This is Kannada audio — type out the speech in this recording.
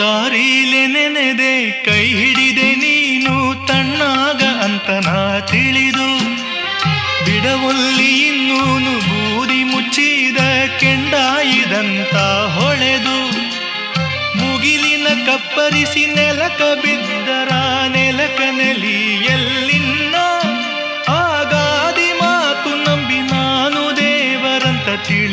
ದಾರಿಲೆ ನೆನೆದೆ ಕೈ ಹಿಡಿದೆ ನೀನು ತಣ್ಣಾಗ ಅಂತ ತಿಳಿದು. ಬಿಡವೊಲ್ಲಿ ಇನ್ನೂನು ಬೂದಿ ಮುಚ್ಚಿದ ಕೆಂಡಾಯಿದಂತ ಹೊಳೆದು. ಮುಗಿಲಿನ ಕಪ್ಪರಿಸಿ ನೆಲಕ ಬಿದ್ದರ ನೆಲಕ ನೆಲಿ ಎಲ್ಲಿನ್ನ? ಆಗಾದಿ ಮಾತು ನಂಬಿ ನಾನು ದೇವರಂತ ತಿಳಿ